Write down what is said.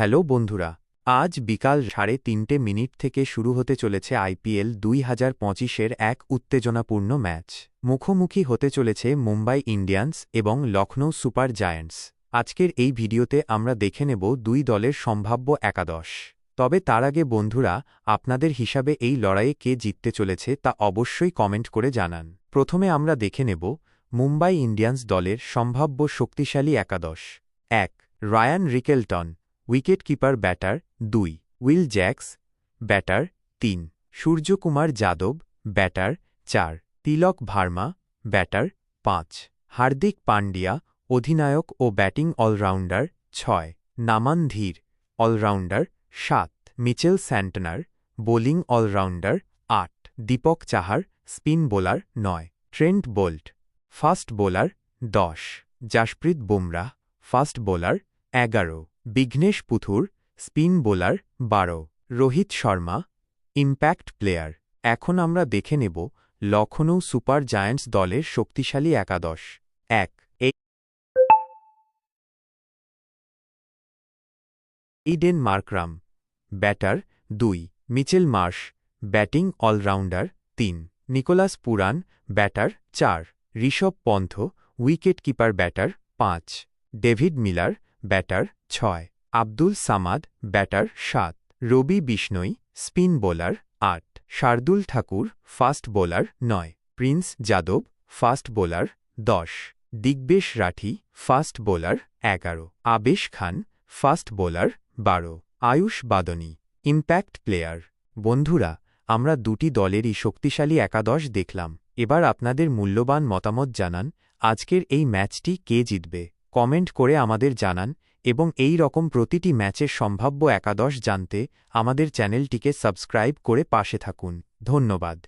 Hello বন্ধুরা, আজ বিকাল সাড়ে তিনটে মিনিট থেকে শুরু হতে চলেছে আইপিএল দুই হাজার পঁচিশের এক উত্তেজনাপূর্ণ ম্যাচ। মুখোমুখি হতে চলেছে মুম্বাই ইন্ডিয়ান্স এবং লখনৌ সুপার জায়ান্টস। আজকের এই ভিডিওতে আমরা দেখে নেব দুই দলের সম্ভাব্য একাদশ। তবে তার আগে বন্ধুরা, আপনাদের হিসাবে এই লড়াইয়ে কে জিততে চলেছে তা অবশ্যই কমেন্ট করে জানান। প্রথমে আমরা দেখে নেব মুম্বাই ইন্ডিয়ান্স দলের সম্ভাব্য শক্তিশালী একাদশ। এক, Ryan Rickelton. Wicket keeper batter দুই, উইল জ্যাক্স, ব্যাটার তিন, সূর্যকুমার যাদব, ব্যাটার চার, তিলক ভার্মা, ব্যাটার পাঁচ, হার্দিক পান্ডিয়া অধিনায়ক ও ব্যাটিং অলরাউন্ডার ছয়, নামান ধীর, অলরাউন্ডার সাত, মিচেল স্যান্টনার, বোলিং অলরাউন্ডার আট, দীপক চাহার, স্পিন বোলার নয়, ট্রেন্ট বোল্ট, ফাস্ট বোলার দশ, জাসপ্রীত বুমরাহ, ফাস্ট বোলার এগারো। বিঘ্নেশ পুথুর, স্পিন বোলার, বারো। Rohit Sharma, impact player. এখন আমরা দেখে নেব লখনৌ সুপার জায়ান্টস দলের শক্তিশালী একাদশ। এক। Aiden Markram. ব্যাটার, দুই। Mitchell Marsh. ব্যাটিং অলরাউন্ডার, তিন। Nicholas Pooran. ব্যাটার, চার। Rishabh Pant. Wicket keeper batter, পাঁচ। David Miller. ব্যাটার ছয়, আব্দুল সামাদ, ব্যাটার, সাত, রবি বিষ্ণই, স্পিন বোলার, আট, শার্দুল ঠাকুর, ফাস্ট বোলার, নয়, প্রিন্স যাদব, ফাস্ট বোলার, দশ, দিগ্বেশ রাঠি, ফাস্ট বোলার, এগারো, আবেশ খান, ফাস্ট বোলার, বারো, আয়ুষ বাদনী, ইম্প্যাক্ট প্লেয়ার। বন্ধুরা, আমরা দুটি দলেরই শক্তিশালী একাদশ দেখলাম। এবার আপনাদের মূল্যবান মতামত জানান, আজকের এই ম্যাচটি কে জিতবে? কমেন্ট করে আমাদের জানান এবং এই রকম প্রতিটি ম্যাচের সম্ভাব্য একাদশ জানতে আমাদের চ্যানেলটিকে সাবস্ক্রাইব করে পাশে থাকুন। ধন্যবাদ।